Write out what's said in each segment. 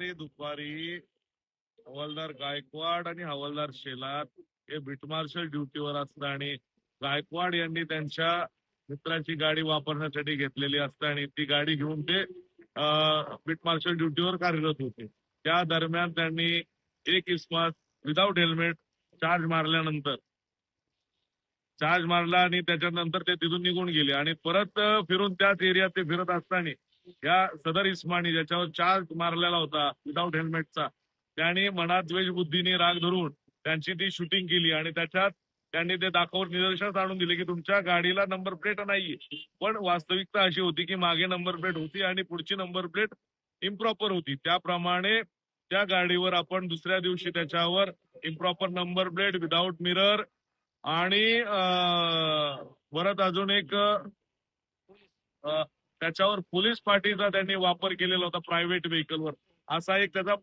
रात्री दुपारी हवालदार गायकवाड आणि हवालदार शेलार हे बीट मार्शल ड्युटीवर असतात आणि गायकवाड यांनी त्यांच्या मित्राची गाडी वापरण्यासाठी घेतलेली असते आणि ती गाडी घेऊन ते बीट मार्शल ड्युटीवर कार्यरत होते. त्या दरम्यान त्यांनी एक इस्मात विदाऊट हेल्मेट चार्ज मारल्यानंतर चार्ज मारला आणि त्याच्यानंतर ते तिथून निघून गेले आणि परत फिरून त्याच एरियात ते फिरत असताना या सदर इस्मानी ज्याच्यावर चार्ज मारलेला होता विदाऊट हेल्मेटचा त्याने मनात द्वेष बुद्धीने राग धरून त्यांची ती शूटिंग केली आणि त्याच्यात त्यांनी ते दाखवून निदर्शनास आणून दिले की तुमच्या गाडीला नंबर प्लेट नाहीये. पण वास्तविकता अशी होती की मागे नंबर प्लेट होती आणि पुढची नंबर प्लेट इम्प्रॉपर होती. त्याप्रमाणे त्या गाडीवर आपण दुसऱ्या दिवशी त्याच्यावर improper number plate without mirror आणि परत अजून एक त्याच्यावर पोलीस पार्टीचा त्यांनी वापर केलेला होता प्रायव्हेट व्हेकलवर असा एक त्याचा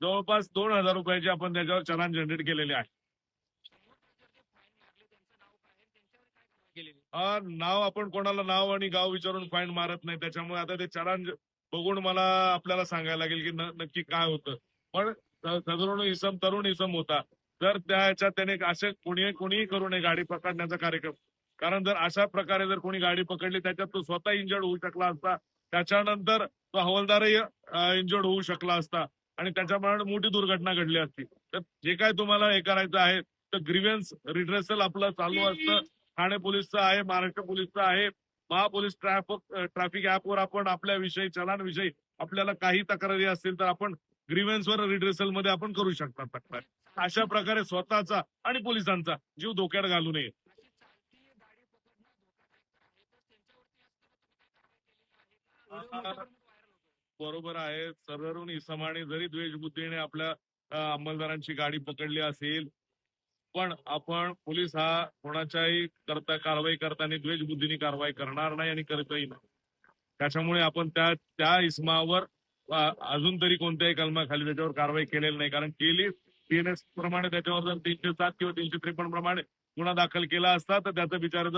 जवळपास दोन हजार रुपयाचे आपण त्याच्यावर चलान जनरेट केलेले आहे. नाव आपण कोणाला नाव आणि गाव विचारून फाईन मारत नाही. त्याच्यामुळे आता ते चलान बघून मला आपल्याला सांगायला लागेल की नक्की काय होतं. पण स- इसम तरुण इसम होता. जर त्या ह्याच्यात त्याने असे कोणी कोणीही करू नये. गाडी पकडण्याचा कार्यक्रम. कारण जर अशा प्रकारे जर कोणी गाडी पकडली त्याच्यात तो स्वतः इंजर्ड होऊ शकला असता. त्याच्यानंतर तो हवालदारही इंजर्ड होऊ शकला असता. आणि त्याच्यामुळे मोठी दुर्घटना घडली असती. तर जे काय तुम्हाला हे करायचं आहे तर ग्रीव्हन्स रिड्रेसल आपलं चालू असतं. ठाणे पोलीसचं आहे महाराष्ट्र पोलीसचं आहे. महापोलीस ट्रॅफिक ट्रॅफिक ऍपवर आपण आपल्या विषयी चलांविषयी आपल्याला काही तक्रारी असतील तर आपण ग्रीव्हन्सवर रिड्रेसलमध्ये आपण करू शकता तक्रार. अशा प्रकारे स्वतःचा आणि पोलिसांचा जीव धोक्यात घालू नये. बरोबर आहे. सर्वरून इसमाने जरी द्वेषबुद्धीने आपल्या अंमलदारांची गाडी पकडली असेल पण आपण पोलीस हा कोणाच्याही करता कारवाई करताना द्वेषबुद्धीने कारवाई करणार नाही आणि करतही नाही. त्याच्यामुळे आपण त्या त्या इसमावर अजून तरी कोणत्याही कलमाखाली त्याच्यावर कारवाई केलेली नाही. कारण केली पीएनएस प्रमाणे त्याच्यावर जर तीनशे सात किंवा तीनशे त्रेपन्न प्रमाणे गुन्हा दाखल केला असता तर त्याचा बिचाराचं